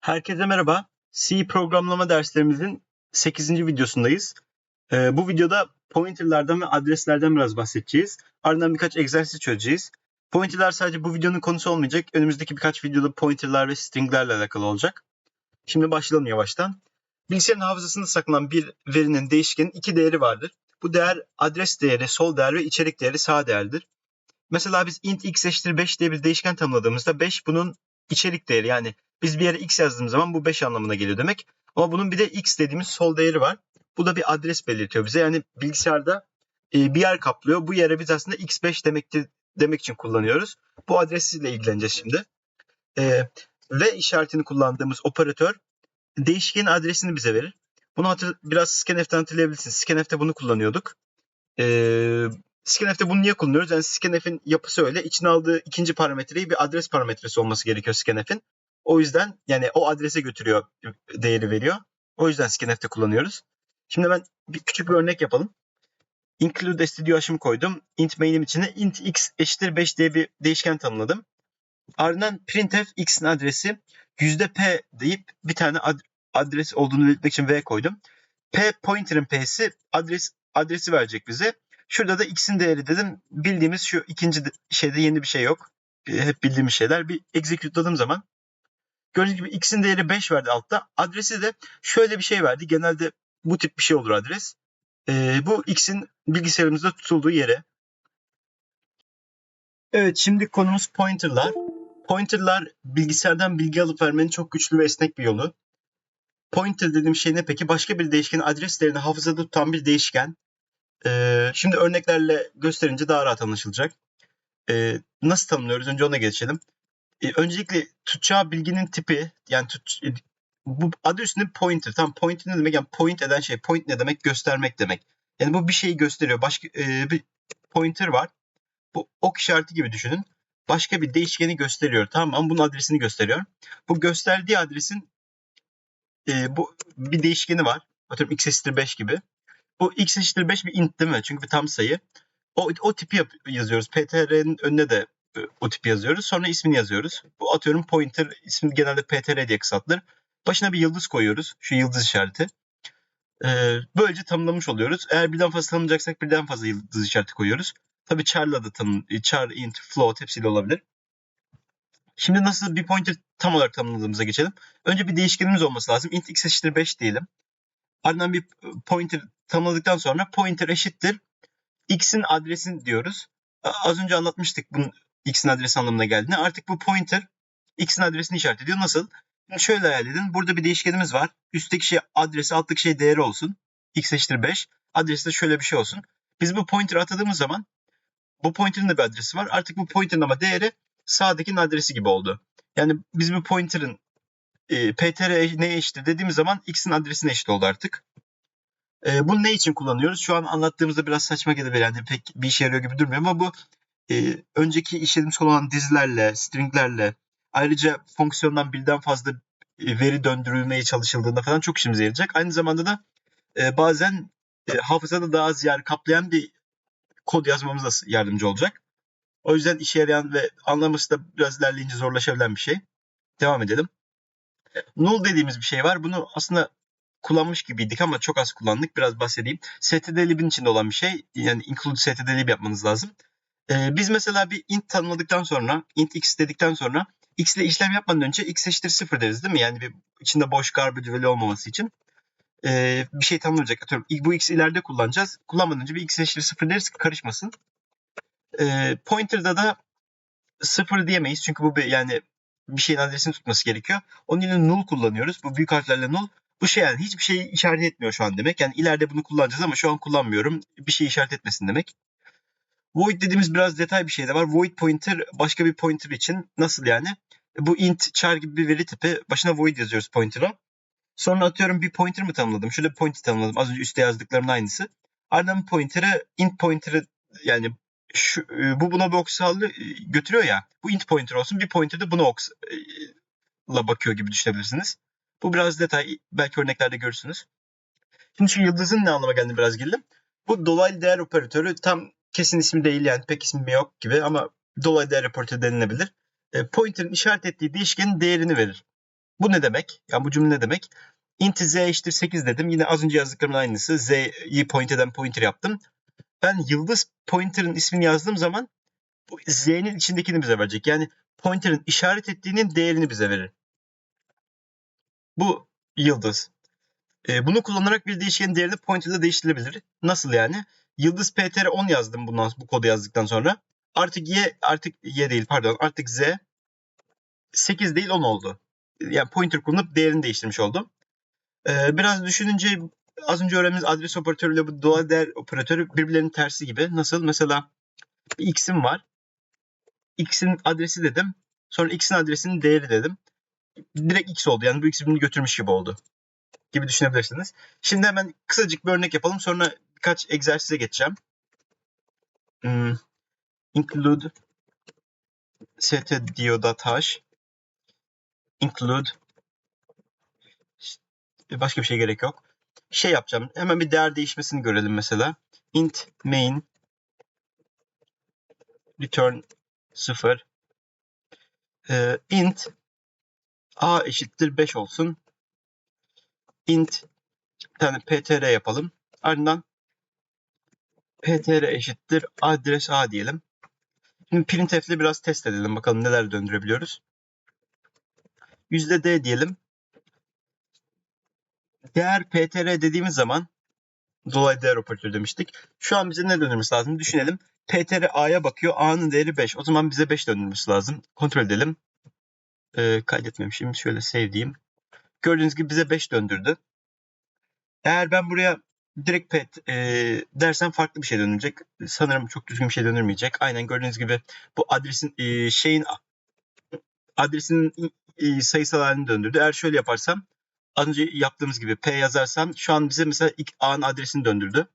Herkese merhaba. C programlama derslerimizin 8. videosundayız. Ee, bu videoda pointerlardan ve adreslerden biraz bahsedeceğiz. Ardından birkaç egzersiz çözeceğiz. Pointerlar sadece bu videonun konusu olmayacak. Önümüzdeki birkaç videoda pointerlar ve stringlerle alakalı olacak. Şimdi başlayalım yavaştan. Bilgisayarın hafızasında saklanan bir verinin değişkenin iki değeri vardır. Bu değer adres değeri, sol değer ve içerik değeri sağ değerdir. Mesela biz int x eşittir 5 diye bir değişken tanımladığımızda 5 bunun içerik değeri yani biz bir yere x yazdığımız zaman bu 5 anlamına geliyor demek. Ama bunun bir de x dediğimiz sol değeri var. Bu da bir adres belirtiyor bize. Yani bilgisayarda e, bir yer kaplıyor. Bu yere biz aslında x5 demekti, demek için kullanıyoruz. Bu adresiyle ilgileneceğiz şimdi. E, ve işaretini kullandığımız operatör değişkenin adresini bize verir. Bunu hatır, biraz scanf'ten hatırlayabilirsiniz. Scanf'te bunu kullanıyorduk. E, scanf'te bunu niye kullanıyoruz? Yani scanf'in yapısı öyle. İçine aldığı ikinci parametreyi bir adres parametresi olması gerekiyor scanf'in. O yüzden yani o adrese götürüyor değeri veriyor. O yüzden scanf'te kullanıyoruz. Şimdi ben bir küçük bir örnek yapalım. Include stdio koydum. Int main'im içine int x eşittir 5 diye bir değişken tanımladım. Ardından printf x'in adresi %p deyip bir tane ad adres olduğunu belirtmek için v koydum. p pointer'ın p'si adres adresi verecek bize. Şurada da x'in değeri dedim. Bildiğimiz şu ikinci şeyde yeni bir şey yok. Hep bildiğimiz şeyler. Bir execute'ladığım zaman Gördüğünüz gibi x'in değeri 5 verdi altta. Adresi de şöyle bir şey verdi. Genelde bu tip bir şey olur adres. Ee, bu x'in bilgisayarımızda tutulduğu yere. Evet şimdi konumuz pointerlar. Pointerlar bilgisayardan bilgi alıp vermenin çok güçlü ve esnek bir yolu. Pointer dediğim şey ne peki? Başka bir değişkenin adres değerini hafızada tutan bir değişken. Ee, şimdi örneklerle gösterince daha rahat anlaşılacak. Ee, nasıl tanımlıyoruz? Önce ona geçelim. E, öncelikle tutacağı bilginin tipi yani tut, e, bu adı üstünde pointer. Tam pointer ne demek? Yani point eden şey. Point ne demek? Göstermek demek. Yani bu bir şeyi gösteriyor. Başka e, bir pointer var. Bu ok işareti gibi düşünün. Başka bir değişkeni gösteriyor. Tamam ama bunun adresini gösteriyor. Bu gösterdiği adresin e, bu bir değişkeni var. Atıyorum x eşittir 5 gibi. Bu x eşittir 5 bir int değil mi? Çünkü bir tam sayı. O, o tipi yap, yazıyoruz. PTR'nin önüne de o tip yazıyoruz. Sonra ismini yazıyoruz. Bu atıyorum pointer ismi genelde ptr diye kısaltılır. Başına bir yıldız koyuyoruz. Şu yıldız işareti. Ee, böylece tanımlamış oluyoruz. Eğer birden fazla tanımlayacaksak birden fazla yıldız işareti koyuyoruz. Tabii char'la da tanım, char, int, float hepsiyle olabilir. Şimdi nasıl bir pointer tam olarak tanımladığımıza geçelim. Önce bir değişkenimiz olması lazım. int x eşittir 5 diyelim. Ardından bir pointer tanımladıktan sonra pointer eşittir x'in adresini diyoruz. Az önce anlatmıştık bunun x'in adresi anlamına geldiğini. Artık bu pointer x'in adresini işaret ediyor. Nasıl? Şimdi şöyle hayal edin. Burada bir değişkenimiz var. Üstteki şey adresi, alttaki şey değeri olsun. x eşittir 5. Adresi de şöyle bir şey olsun. Biz bu pointer atadığımız zaman bu pointer'ın da bir adresi var. Artık bu pointer'ın ama değeri sağdakinin adresi gibi oldu. Yani biz bu pointer'ın e, ptr neye eşittir dediğimiz zaman x'in adresine eşit oldu artık. E, bunu ne için kullanıyoruz? Şu an anlattığımızda biraz saçma gelebilir. Yani pek bir işe yarıyor gibi durmuyor ama bu e, önceki işlemiş olan dizilerle, stringlerle ayrıca fonksiyondan birden fazla e, veri döndürülmeye çalışıldığında falan çok işimize yarayacak. Aynı zamanda da e, bazen e, hafızada daha az yer kaplayan bir kod yazmamız da yardımcı olacak. O yüzden işe yarayan ve anlaması da biraz ilerleyince zorlaşabilen bir şey. Devam edelim. Null dediğimiz bir şey var. Bunu aslında kullanmış gibiydik ama çok az kullandık. Biraz bahsedeyim. stdlib'in içinde olan bir şey. Yani include stdlib yapmanız lazım. Ee, biz mesela bir int tanımladıktan sonra, int x dedikten sonra x ile işlem yapmadan önce x eşittir 0 deriz değil mi? Yani bir içinde boş garbage value olmaması için. Ee, bir şey tanımlanacak. Atıyorum bu x ileride kullanacağız. Kullanmadan önce bir x eşittir 0 deriz ki karışmasın. Ee, pointer'da da 0 diyemeyiz. Çünkü bu bir, yani bir şeyin adresini tutması gerekiyor. Onun yerine null kullanıyoruz. Bu büyük harflerle null. Bu şey yani hiçbir şey işaret etmiyor şu an demek. Yani ileride bunu kullanacağız ama şu an kullanmıyorum. Bir şey işaret etmesin demek. Void dediğimiz biraz detay bir şey de var. Void pointer başka bir pointer için nasıl yani? Bu int, char gibi bir veri tipi. Başına void yazıyoruz pointer'a. Sonra atıyorum bir pointer mi tanımladım? Şöyle bir pointer tanımladım. Az önce üstte yazdıklarımın aynısı. Ardından pointer'ı int pointer'ı yani şu, e, bu buna box e, götürüyor ya. Bu int pointer olsun. Bir pointer de buna box'la bakıyor gibi düşünebilirsiniz. Bu biraz detay. Belki örneklerde görürsünüz. Şimdi şu yıldızın ne anlama geldiğini biraz girdim. Bu dolaylı değer operatörü tam kesin ismi değil yani pek ismi yok gibi ama dolaylı değer raportu denilebilir. E, pointer'ın işaret ettiği değişkenin değerini verir. Bu ne demek? Yani bu cümle ne demek? int z eşittir 8 dedim. Yine az önce yazdıklarımın aynısı. Z'yi point eden pointer yaptım. Ben yıldız pointer'ın ismini yazdığım zaman z'nin içindekini bize verecek. Yani pointer'ın işaret ettiğinin değerini bize verir. Bu yıldız. E, bunu kullanarak bir değişkenin değerini pointer'da değiştirilebilir. Nasıl yani? Yıldız ptr 10 yazdım bundan bu kodu yazdıktan sonra. Artık y artık y değil pardon artık z 8 değil 10 oldu. Yani pointer kullanıp değerini değiştirmiş oldum. Ee, biraz düşününce az önce öğrendiğimiz adres operatörüyle bu doğal değer operatörü birbirlerinin tersi gibi. Nasıl? Mesela bir x'im var. x'in adresi dedim. Sonra x'in adresinin değeri dedim. Direkt x oldu. Yani bu x götürmüş gibi oldu. Gibi düşünebilirsiniz. Şimdi hemen kısacık bir örnek yapalım. Sonra birkaç egzersize geçeceğim. Hmm. Include stdio.h include başka bir şey gerek yok. Şey yapacağım. Hemen bir değer değişmesini görelim mesela. int main return 0 ee, int a eşittir 5 olsun. int bir tane ptr yapalım. Ardından ptr eşittir adres a diyelim. Şimdi printf ile biraz test edelim. Bakalım neler döndürebiliyoruz. %d diyelim. Değer ptr dediğimiz zaman dolaylı değer operatörü demiştik. Şu an bize ne döndürmesi lazım? Düşünelim. ptr a'ya bakıyor. a'nın değeri 5. O zaman bize 5 döndürmesi lazım. Kontrol edelim. Ee, kaydetmemişim. Şöyle save diyeyim. Gördüğünüz gibi bize 5 döndürdü. Eğer ben buraya direkt pet e, dersen farklı bir şey dönecek. Sanırım çok düzgün bir şey döndürmeyecek. Aynen gördüğünüz gibi bu adresin e, şeyin adresinin e, sayısal halini döndürdü. Eğer şöyle yaparsam az önce yaptığımız gibi P yazarsam şu an bize mesela ilk A'nın adresini döndürdü.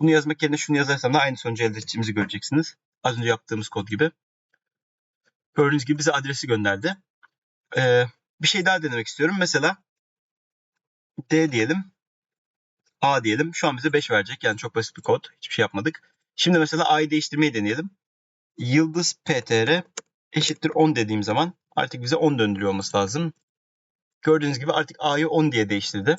Bunu yazmak yerine şunu yazarsam da aynı sonucu elde edeceğimizi göreceksiniz. Az önce yaptığımız kod gibi. Gördüğünüz gibi bize adresi gönderdi. Ee, bir şey daha denemek istiyorum. Mesela D diyelim. A diyelim. Şu an bize 5 verecek. Yani çok basit bir kod. Hiçbir şey yapmadık. Şimdi mesela A'yı değiştirmeyi deneyelim. Yıldız PTR eşittir 10 dediğim zaman artık bize 10 döndürüyor olması lazım. Gördüğünüz gibi artık A'yı 10 diye değiştirdi.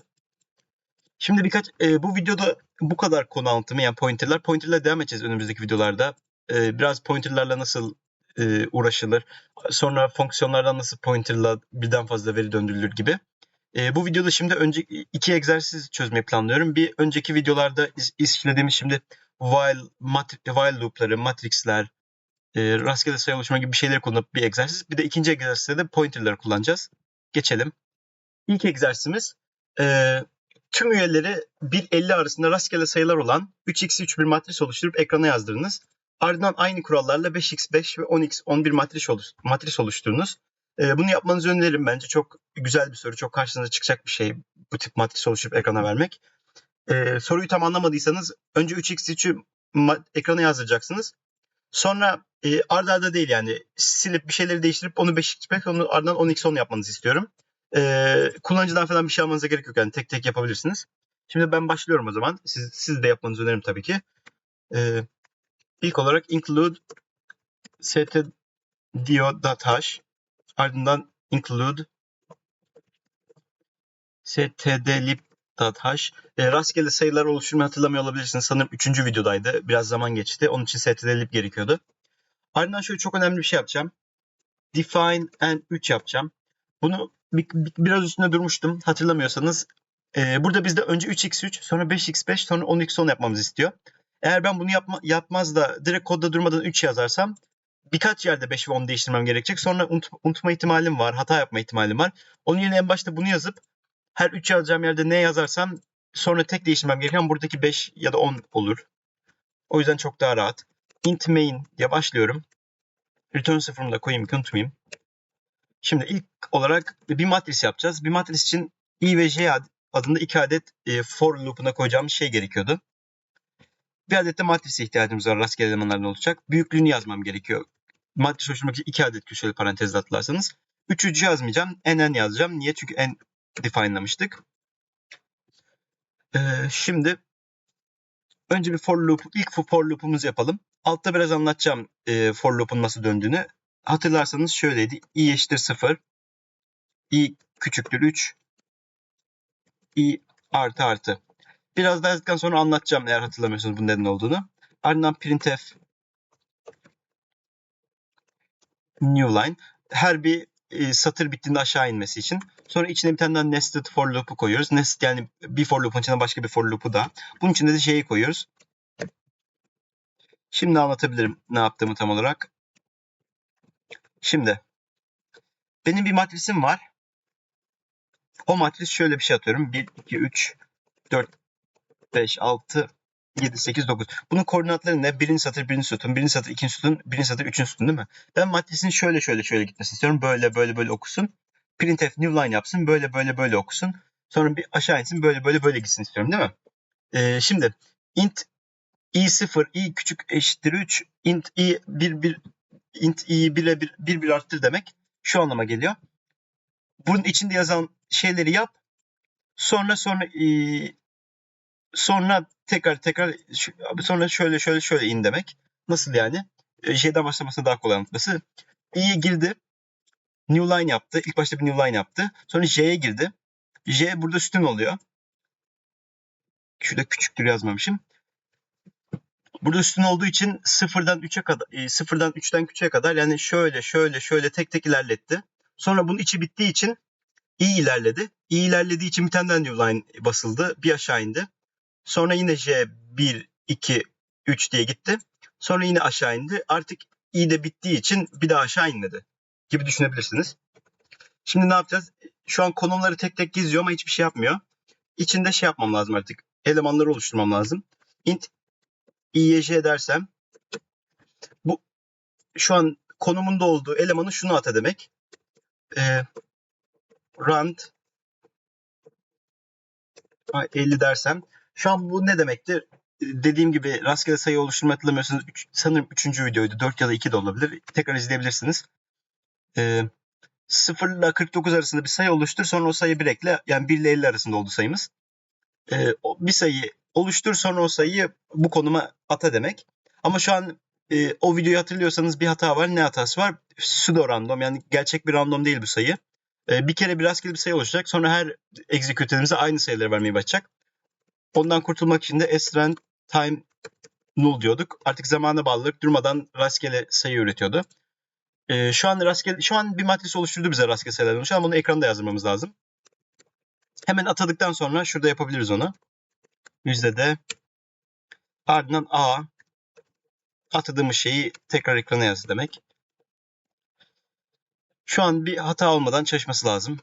Şimdi birkaç e, bu videoda bu kadar konu anlatımı yani pointerlar. Pointer'la devam edeceğiz önümüzdeki videolarda. E, biraz pointerlarla nasıl e, uğraşılır. Sonra fonksiyonlardan nasıl pointerla birden fazla veri döndürülür gibi. E, bu videoda şimdi önce iki egzersiz çözmeyi planlıyorum. Bir önceki videolarda is, işlediğimiz şimdi while, matri, while loop'ları, matrixler, e, rastgele sayı oluşma gibi şeyleri kullanıp bir egzersiz. Bir de ikinci egzersizde de pointerları kullanacağız. Geçelim. İlk egzersizimiz e, tüm üyeleri 1-50 arasında rastgele sayılar olan 3x3 bir matris oluşturup ekrana yazdırınız. Ardından aynı kurallarla 5x5 ve 10x11 matris, oluş, matris oluşturunuz. E, bunu yapmanızı öneririm. Bence çok güzel bir soru. Çok karşınıza çıkacak bir şey bu tip matris oluşturup ekrana vermek. E, soruyu tam anlamadıysanız önce 3x3'ü ekrana yazdıracaksınız. Sonra e, arda arda değil yani silip bir şeyleri değiştirip onu 5x5 onu ardından 10x10 yapmanızı istiyorum. Ee, kullanıcıdan falan bir şey almanıza gerek yok. Yani tek tek yapabilirsiniz. Şimdi ben başlıyorum o zaman. Siz, siz de yapmanızı öneririm tabii ki. Ee, ilk olarak include stdio.h ardından include stdlib.h e, rastgele sayılar oluşturmayı hatırlamıyor olabilirsiniz. Sanırım 3. videodaydı. Biraz zaman geçti. Onun için stdlib gerekiyordu. Ardından şöyle çok önemli bir şey yapacağım. Define and 3 yapacağım. Bunu bir, bir, biraz üstünde durmuştum. Hatırlamıyorsanız. Ee, burada bizde önce 3x3 sonra 5x5 sonra 10x10 yapmamızı istiyor. Eğer ben bunu yapma, yapmaz da direkt kodda durmadan 3 yazarsam birkaç yerde 5 ve 10 değiştirmem gerekecek. Sonra unut, unutma ihtimalim var. Hata yapma ihtimalim var. Onun yerine en başta bunu yazıp her 3 yazacağım yerde ne yazarsam sonra tek değiştirmem gereken buradaki 5 ya da 10 olur. O yüzden çok daha rahat. int main diye başlıyorum. Return sıfırını da koyayım ki unutmayayım. Şimdi ilk olarak bir matris yapacağız. Bir matris için i ve j adında iki adet e, for loop'una koyacağımız şey gerekiyordu. Bir adet de matrise ihtiyacımız var. Rastgele elemanlardan olacak. Büyüklüğünü yazmam gerekiyor. Matris oluşturmak için iki adet köşeli parantezle atlarsanız. Üçüncü yazmayacağım. nn yazacağım. Niye? Çünkü n define'lamıştık. Ee, şimdi önce bir for loop, ilk for loop'umuzu yapalım. Altta biraz anlatacağım e, for loop'un nasıl döndüğünü hatırlarsanız şöyleydi. i eşittir 0. i küçüktür 3 i artı artı. Biraz daha sonra anlatacağım eğer hatırlamıyorsunuz bunun neden olduğunu. Ardından printf new line her bir e, satır bittiğinde aşağı inmesi için. Sonra içine bir tane daha nested for loop'u koyuyoruz. Nested yani bir for loop'un içine başka bir for loop'u da. Bunun içinde de şeyi koyuyoruz. Şimdi anlatabilirim ne yaptığımı tam olarak. Şimdi benim bir matrisim var. O matris şöyle bir şey atıyorum. 1, 2, 3, 4, 5, 6, 7, 8, 9. Bunun koordinatları ne? Birinci satır, birinci sütun, birinci satır, ikinci sütun, birinci satır, üçüncü sütun değil mi? Ben matrisin şöyle şöyle şöyle gitmesini istiyorum. Böyle böyle böyle okusun. Printf new line yapsın. Böyle böyle böyle okusun. Sonra bir aşağı insin. Böyle böyle böyle gitsin istiyorum değil mi? Ee, şimdi int i0 i küçük eşittir 3 int i 1 1 int i 1'e 1 1 1 arttır demek şu anlama geliyor. Bunun içinde yazan şeyleri yap. Sonra sonra e, sonra tekrar tekrar sonra şöyle şöyle şöyle in demek. Nasıl yani? E, şeyden başlaması daha kolay anlatması. i'ye girdi. New line yaptı. İlk başta bir new line yaptı. Sonra j'ye girdi. j burada sütun oluyor. Şurada küçüktür yazmamışım. Burada üstün olduğu için sıfırdan 3'e kadar, e, sıfırdan 3'ten küçüğe kadar yani şöyle şöyle şöyle tek tek ilerletti. Sonra bunun içi bittiği için iyi ilerledi. İyi ilerlediği için bir tane new line basıldı. Bir aşağı indi. Sonra yine J 1, 2, 3 diye gitti. Sonra yine aşağı indi. Artık i de bittiği için bir daha aşağı inmedi. Gibi düşünebilirsiniz. Şimdi ne yapacağız? Şu an konumları tek tek gizliyor ama hiçbir şey yapmıyor. İçinde şey yapmam lazım artık. Elemanları oluşturmam lazım. int IYJ dersem bu şu an konumunda olduğu elemanı şunu ata demek. E, rand 50 dersem şu an bu ne demektir? Dediğim gibi rastgele sayı oluşturma hatırlamıyorsanız üç, sanırım 3. videoydu. 4 ya da 2 de olabilir. Tekrar izleyebilirsiniz. E, 0 ile 49 arasında bir sayı oluştur. Sonra o sayı bir ekle. Yani 1 ile 50 arasında oldu sayımız. E, bir sayı oluştur sonra o sayıyı bu konuma ata demek. Ama şu an e, o videoyu hatırlıyorsanız bir hata var. Ne hatası var? Pseudo random yani gerçek bir random değil bu sayı. E, bir kere bir rastgele bir sayı oluşacak. Sonra her execute'imize aynı sayıları vermeye başlayacak. Ondan kurtulmak için de string time null diyorduk. Artık zamana bağlılık durmadan rastgele sayı üretiyordu. E, şu an rastgele şu an bir matris oluşturdu bize rastgele sayılarını. Şu an bunu ekranda yazdırmamız lazım. Hemen atadıktan sonra şurada yapabiliriz onu. Yüzde de ardından A atadığımız şeyi tekrar ekrana yaz demek. Şu an bir hata olmadan çalışması lazım.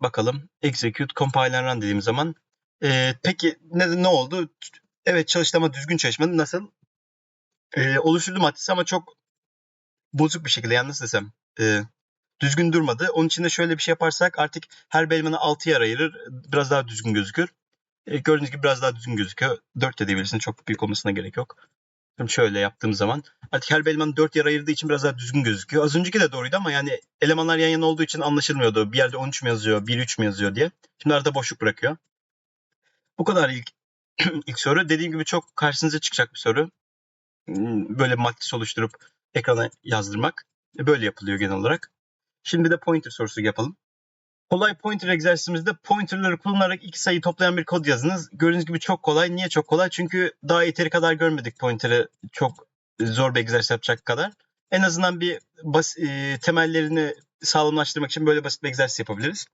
Bakalım. Execute, compile run dediğim zaman. Ee, peki ne, ne oldu? Evet çalıştı ama düzgün çalışmadı. Nasıl? Ee, oluşturdu matrisi ama çok bozuk bir şekilde. Yani nasıl desem? E, düzgün durmadı. Onun için de şöyle bir şey yaparsak artık her elemanı 6'ya ayırır. Biraz daha düzgün gözükür. E, gördüğünüz gibi biraz daha düzgün gözüküyor. 4 de diyebilirsiniz. Çok büyük olmasına gerek yok. Şimdi şöyle yaptığım zaman artık her eleman 4 yer ayırdığı için biraz daha düzgün gözüküyor. Az önceki de doğruydu ama yani elemanlar yan yana olduğu için anlaşılmıyordu. Bir yerde 13 mi yazıyor, 1 3 mi yazıyor diye. Şimdi arada boşluk bırakıyor. Bu kadar ilk ilk soru. Dediğim gibi çok karşınıza çıkacak bir soru. Hmm, böyle matris oluşturup ekrana yazdırmak. E, böyle yapılıyor genel olarak. Şimdi de pointer sorusu yapalım. Kolay pointer egzersizimizde pointerları kullanarak iki sayı toplayan bir kod yazınız. Gördüğünüz gibi çok kolay. Niye çok kolay? Çünkü daha yeteri kadar görmedik pointer'ı çok zor bir egzersiz yapacak kadar. En azından bir bas, e, temellerini sağlamlaştırmak için böyle basit bir egzersiz yapabiliriz.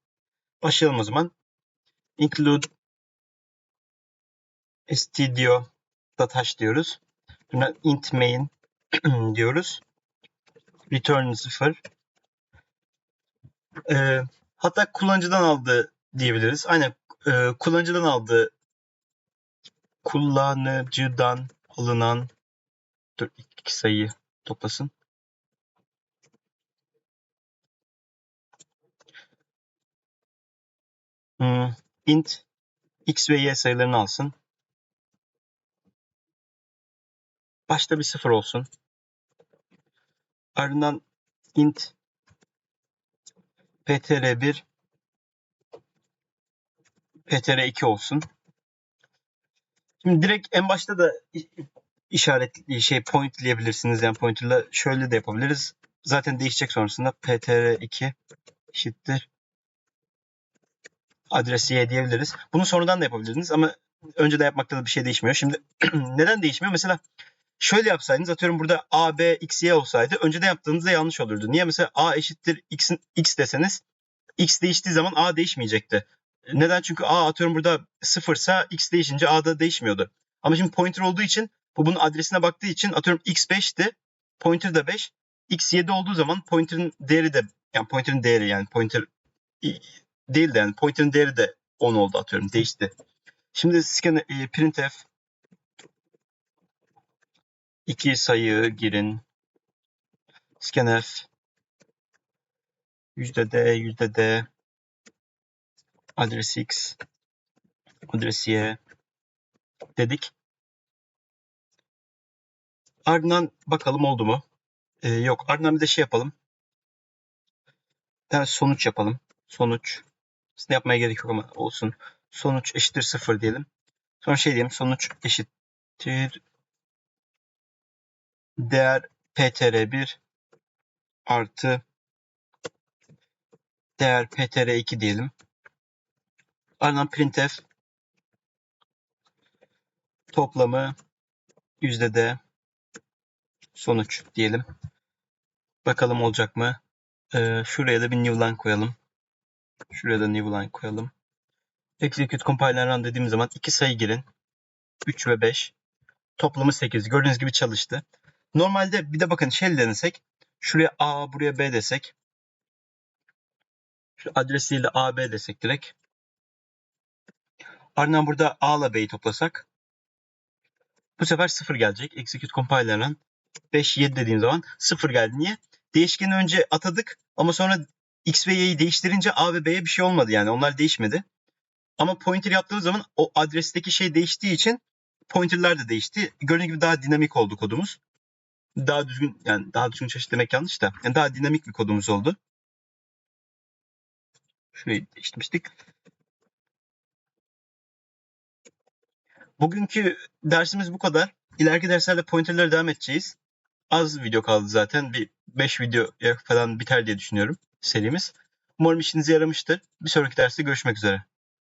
Başlayalım o zaman. Include stdio.h diyoruz. Buna int main diyoruz. Return 0. Ee, Hatta kullanıcıdan aldı diyebiliriz. Aynen e, kullanıcıdan aldı. Kullanıcıdan alınan dur iki sayıyı toplasın. Hmm, int x ve y sayılarını alsın. Başta bir sıfır olsun. Ardından int PTR1 PTR2 olsun. Şimdi direkt en başta da işaretli şey pointleyebilirsiniz. Yani pointerla şöyle de yapabiliriz. Zaten değişecek sonrasında PTR2 eşittir adres y diyebiliriz. Bunu sonradan da yapabilirdiniz ama önceden yapmakta da bir şey değişmiyor. Şimdi neden değişmiyor? Mesela şöyle yapsaydınız atıyorum burada a, b, x, y olsaydı önceden yaptığınızda yanlış olurdu. Niye mesela a eşittir x'in x deseniz x değiştiği zaman a değişmeyecekti. Neden? Çünkü a atıyorum burada sıfırsa x değişince a da değişmiyordu. Ama şimdi pointer olduğu için bu bunun adresine baktığı için atıyorum x 5'ti. Pointer da 5. x 7 olduğu zaman pointer'ın değeri de yani pointer'ın değeri yani pointer değil de yani pointer'ın değeri de 10 oldu atıyorum. Değişti. Şimdi scan, e, printf iki sayı girin. Scanf yüzde d yüzde d adres x adres y dedik. Ardından bakalım oldu mu? Ee, yok ardından bir de şey yapalım. Bir sonuç yapalım. Sonuç. Aslında yapmaya gerek yok ama olsun. Sonuç eşittir sıfır diyelim. Sonra şey diyelim. Sonuç eşittir değer ptr1 artı değer ptr2 diyelim. Ardından printf toplamı yüzde d sonuç diyelim. Bakalım olacak mı? Ee, şuraya da bir new line koyalım. Şuraya da new line koyalım. Execute compile run dediğim zaman iki sayı girin. 3 ve 5. Toplamı 8. Gördüğünüz gibi çalıştı. Normalde bir de bakın shell denesek. Şuraya A, buraya B desek. Şu adresiyle A, B desek direkt. Ardından burada A ile B'yi toplasak. Bu sefer 0 gelecek. Execute compile run. 5, 7 dediğim zaman 0 geldi. Niye? Değişkeni önce atadık ama sonra X ve Y'yi değiştirince A ve B'ye bir şey olmadı yani. Onlar değişmedi. Ama pointer yaptığımız zaman o adresteki şey değiştiği için pointerler de değişti. Gördüğünüz gibi daha dinamik oldu kodumuz. Daha düzgün yani daha düzgün çeşit demek yanlış da. Yani daha dinamik bir kodumuz oldu. Şurayı değiştirmiştik. Bugünkü dersimiz bu kadar. İleriki derslerde pointerlere devam edeceğiz. Az video kaldı zaten. Bir 5 video falan biter diye düşünüyorum serimiz. Umarım işinize yaramıştır. Bir sonraki derste görüşmek üzere.